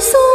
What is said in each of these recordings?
xưa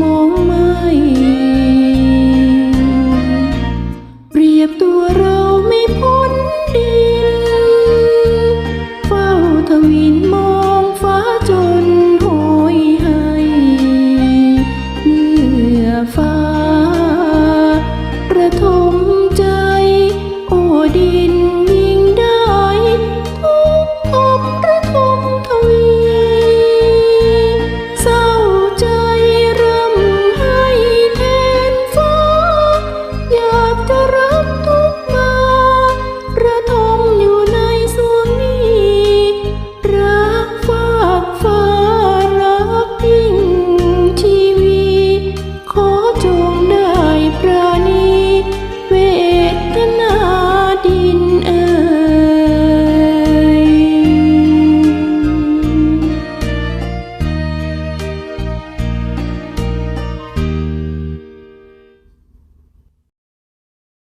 มองไม่เปรียบตัวเราไม่พ้นดิน เฝ้าทวินมองฟ้าจนโหยให้เมื่อฟ้า